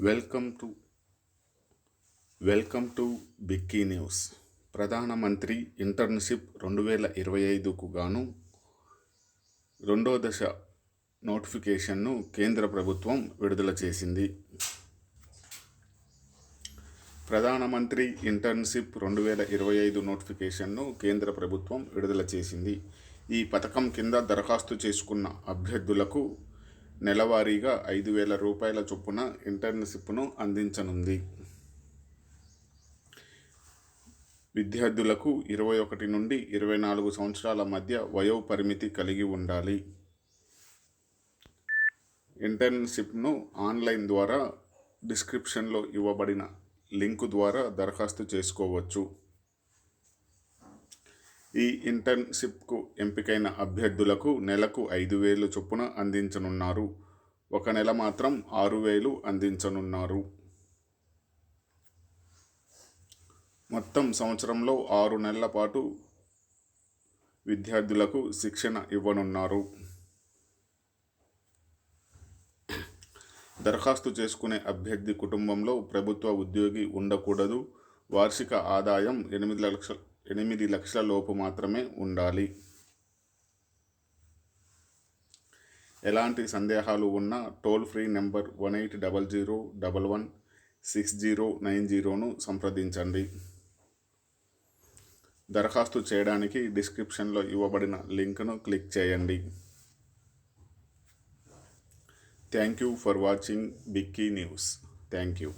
Welcome to welcome to Bikki news. ప్రధానమంత్రి internship రెండు వేల ఇరవై ఐదుకు గాను రెండో దశ నోటిఫికేషన్ను కేంద్ర ప్రభుత్వం విడుదల చేసింది. ప్రధానమంత్రి ఇంటర్న్షిప్ రెండు వేల ఇరవై ఐదు నోటిఫికేషన్ను కేంద్ర ప్రభుత్వం విడుదల చేసింది. ఈ పథకం కింద దరఖాస్తు చేసుకున్న అభ్యర్థులకు నెలవారీగా ఐదు వేల రూపాయల చొప్పున ఇంటర్న్షిప్ను అందించనుంది. విద్యార్థులకు ఇరవై ఒకటి నుండి ఇరవై నాలుగు సంవత్సరాల మధ్య వయో పరిమితి కలిగి ఉండాలి. ఇంటర్న్షిప్ను ఆన్లైన్ ద్వారా డిస్క్రిప్షన్లో ఇవ్వబడిన లింకు ద్వారా దరఖాస్తు చేసుకోవచ్చు. ఈ ఇంటర్న్షిప్కు ఎంపికైన అభ్యర్థులకు నెలకు ఐదు వేలు చొప్పున అందించనున్నారు. ఒక నెల మాత్రం ఆరు వేలు అందించనున్నారు. మొత్తం సంవత్సరంలో ఆరు నెలల పాటు విద్యార్థులకు శిక్షణ ఇవ్వనున్నారు. దరఖాస్తు చేసుకునే అభ్యర్థి కుటుంబంలో ప్రభుత్వ ఉద్యోగి ఉండకూడదు. వార్షిక ఆదాయం ఎనిమిది లక్షల ఎనిమిది లక్షల లోపు మాత్రమే ఉండాలి. ఎలాంటి సందేహాలు ఉన్నా toll free number one eight double zero double one six zero nine జీరోను సంప్రదించండి. దరఖాస్తు చేయడానికి డిస్క్రిప్షన్లో ఇవ్వబడిన లింక్ను క్లిక్ చేయండి. Thank you for watching Bikki news. Thank you.